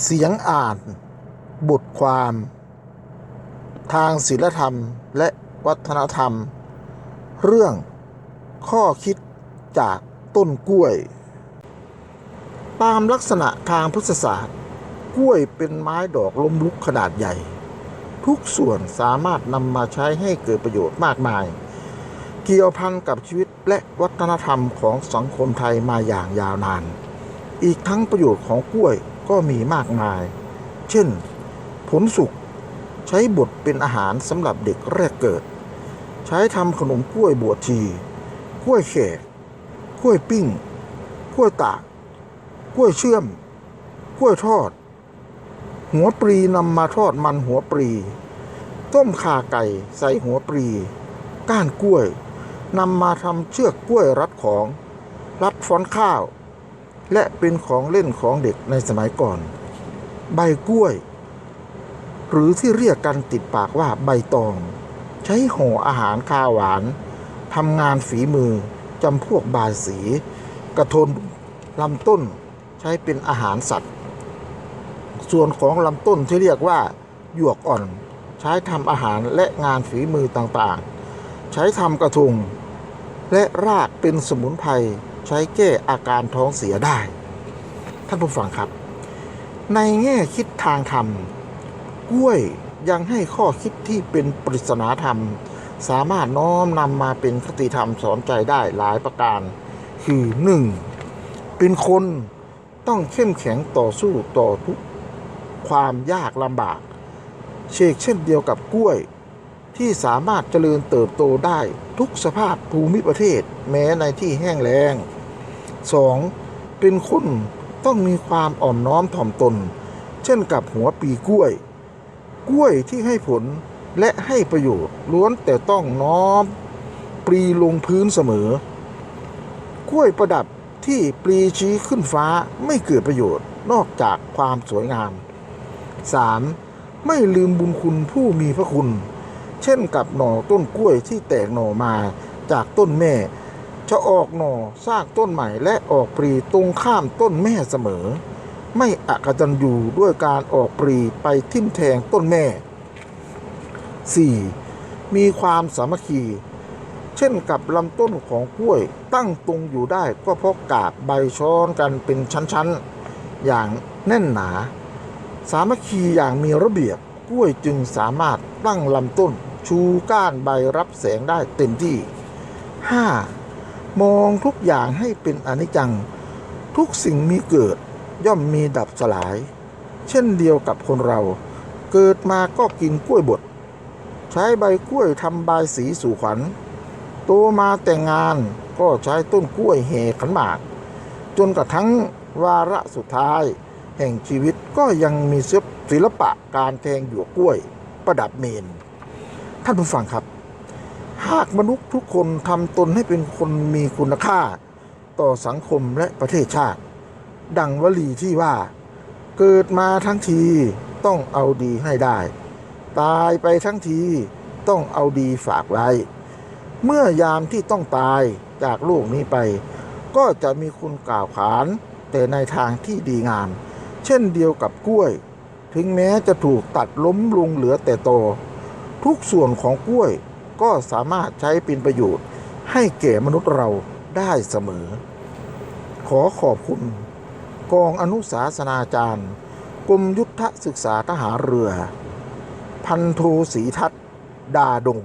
เสียงอ่าน บทความ ทางศิลธรรมและวัฒนธรรม เรื่องข้อคิดจากต้นกล้วย ตามลักษณะทางพฤกษศาสตร์ กล้วยเป็นไม้ดอกล้มลุกขนาดใหญ่ ทุกส่วนสามารถนำมาใช้ให้เกิดประโยชน์มากมาย เกี่ยวพันกับชีวิตและวัฒนธรรมของสังคมไทยมาอย่างยาวนาน อีกทั้งประโยชน์ของกล้วย ก็มีมากมาย เช่น ผลสุกใช้บดเป็นอาหารสำหรับเด็กแรกเกิด ใช้ทำขนมกล้วยบวชชีกล้วยแขกกล้วยปิ้งกล้วยตากกล้วยเชื่อมกล้วยทอด หัวปรีนำมาทอดมันหัวปรี ต้มข่าไก่ใส่หัวปรี ก้านกล้วยนำมาทำเชือกกล้วยรัดของ รัดฟ้อนข้าว และเป็นของเล่นของเด็กในสมัยก่อน ใบกล้วย หรือที่เรียกกันติดปากว่าใบตอง ใช้ห่ออาหารคาวหวานทำงานฝีมือจำพวกบายสี กระทนลำต้นใช้เป็นอาหารสัตว์ ส่วนของลำต้นที่เรียกว่าหยวกอ่อนใช้ทำอาหารและงานฝีมือต่างๆ ใช้ทำกระทง และรากเป็นสมุนไพร ใช้แก้อาการท้องเสียได้ ท่านผู้ฟังครับ ในแง่คิดทางธรรมกล้วยยังให้ข้อคิดที่เป็นปริศนาธรรม สามารถน้อมนำมาเป็นคติธรรมสอนใจได้หลายประการ คือ 1. เป็นคนต้องเข้มแข็งต่อสู้ต่อทุกความยากลำบาก เชกเช่นเดียวกับกล้วยที่สามารถเจริญเติบโตได้ ทุกสภาพภูมิประเทศแม้ในที่แห้งแล้ง 2. เป็นคนต้องมีความอ่อนน้อมถ่อมตน เช่นกับหัวปีกล้วย กล้วยที่ให้ผลและให้ประโยชน์ล้วนแต่ต้องน้อม ปรีลงพื้นเสมอ กล้วยประดับที่ปลีชี้ขึ้นฟ้าไม่เกิดประโยชน์นอกจากความสวยงาม 3. ไม่ลืมบุญคุณผู้มีพระคุณ เช่นกับหน่อต้นกล้วยที่แตกหน่อมาจากต้นแม่ จะออกหน่อสร้างต้นใหม่และออกปลีตรงข้ามต้นแม่เสมอ ไม่อกตัญญูด้วยการออกปลีไปทิ่มแทงต้นแม่ 4. มีความสามัคคีเช่นกับลำต้นของกล้วยตั้งตรงอยู่ได้ก็เพราะกาบใบช้อนกันเป็นชั้นๆ อย่างแน่นหนา สามัคคีอย่างมีระเบียบกล้วยจึงสามารถตั้งลำต้น ชูก้านใบรับแสงได้เต็มที่ 5. มองทุกอย่างให้เป็นอนิจจัง ทุกสิ่งมีเกิดย่อมมีดับสลาย เช่นเดียวกับคนเรา เกิดมาก็กินกล้วยบด ใช้ใบกล้วยทำบายสีสู่ขวัญโตมาแต่งงานก็ใช้ต้นกล้วยแห่ขันหมาก จนกระทั่งวาระสุดท้าย แห่งชีวิตก็ยังมีศิลปะการแทงหยวกกล้วยประดับเมน ท่านผู้ฟังครับ หากมนุษย์ทุกคนทำตนให้เป็นคนมีคุณค่า ต่อสังคมและประเทศชาติ ดังวลีที่ว่า เกิดมาทั้งทีต้องเอาดีให้ได้ ตายไปทั้งทีต้องเอาดีฝากไว้ เมื่อยามที่ต้องตายจากโลกนี้ไป ก็จะมีคุณกล่าวขานแต่ในทางที่ดีงาม เช่นเดียวกับกล้วย ถึงแม้จะถูกตัดล้มลงเหลือแต่โต ทุกส่วนของกล้วยก็สามารถใช้เป็นประโยชน์ ให้แก่มนุษย์เราได้เสมอ ขอขอบคุณ กองอนุสาสนาจารย์ กรมยุทธศึกษาทหารเรือ พันโทศรีทัศดาดง